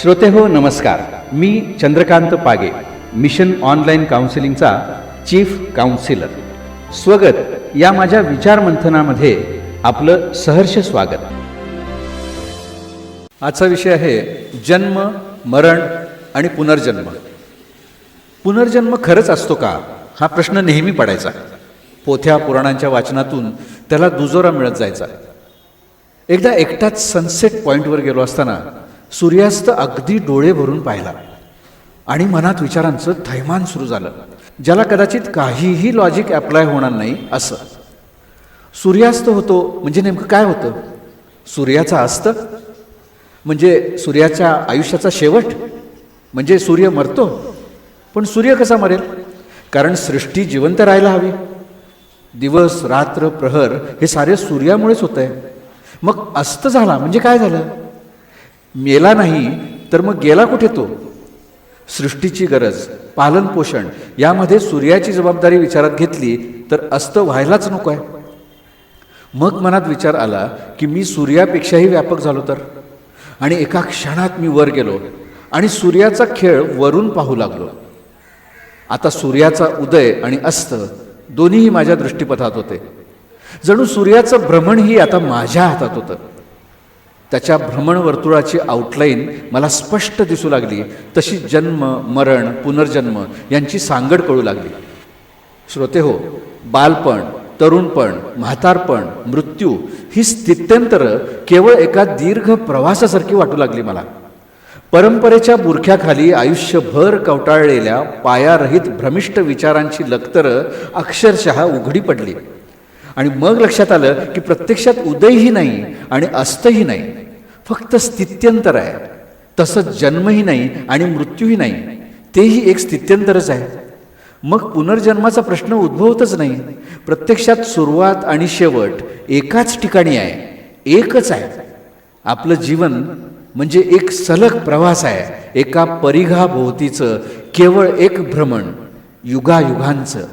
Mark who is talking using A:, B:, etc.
A: श्रोते हो नमस्कार. मी चंद्रकांत पागे मिशन ऑनलाईन काउन्सिलिंगचा चीफ काउन्सिलर. स्वगत. या माझ्या विचारमंथनामध्ये आपलं सहर्ष स्वागत. आजचा विषय आहे जन्म मरण आणि पुनर्जन्म. पुनर्जन्म खरंच असतो का? हा प्रश्न नेहमी पडायचा. पोथ्या पुराणांच्या वाचनातून त्याला दुजोरा मिळत जायचा. एकदा एकटाच सनसेट पॉईंटवर गेलो असताना सूर्यास्त अगदी डोळे भरून पाहिला. आणि मनात विचारांचं थैमान सुरू झालं. ज्याला कदाचित काहीही लॉजिक ॲप्लाय होणार नाही असं. सूर्यास्त होतो म्हणजे नेमकं काय होतं? सूर्याचा अस्त? म्हणजे सूर्याच्या आयुष्याचा शेवट? म्हणजे सूर्य मरतो? पण सूर्य कसा मरेल? कारण सृष्टी जिवंत राहायला हवी. दिवस रात्र प्रहर हे सारे सूर्यामुळेच होत आहे मग अस्त झाला म्हणजे काय झालं? मेला नाही तर मग गेला कुठे तो? सृष्टीची गरज पालनपोषण यामध्ये सूर्याची जबाबदारी विचारात घेतली तर अस्त व्हायलाच नको आहे. मग मनात विचार आला की मी सूर्यापेक्षाही व्यापक झालो तर? आणि एका क्षणात मी वर गेलो आणि सूर्याचा खेळ वरून पाहू लागलो. आता सूर्याचा उदय आणि अस्त दोन्हीही माझ्या दृष्टीपथात होते. जणू सूर्याचं भ्रमणही आता माझ्या हातात होतं. त्याच्या भ्रमण वर्तुळाची आउटलाईन मला स्पष्ट दिसू लागली. तशी जन्म मरण पुनर्जन्म यांची सांगड कळू लागली. श्रोते हो बालपण तरुणपण म्हातारपण मृत्यू ही स्थित्यंतरं केवळ एका दीर्घ प्रवासासारखी वाटू लागली मला. परंपरेच्या बुरख्याखाली आयुष्यभर कवटाळलेल्या पायारहित भ्रमिष्ट विचारांची लखतरं अक्षरशः उघडी पडली. आणि मग लक्षात आलं की प्रत्यक्षात उदयही नाही आणि अस्तही नाही. फक्त स्थित्यंतर आहे. तसं जन्मही नाही आणि मृत्यूही नाही. तेही एक स्थित्यंतरच आहे. मग पुनर्जन्माचा प्रश्न उद्भवतच नाही. प्रत्यक्षात सुरुवात आणि शेवट एकाच ठिकाणी आहे. एकच आहे. आपलं जीवन म्हणजे एक सलग प्रवास आहे. एका परिघाभोवतीचं केवळ एक भ्रमण. युगायुगांचं.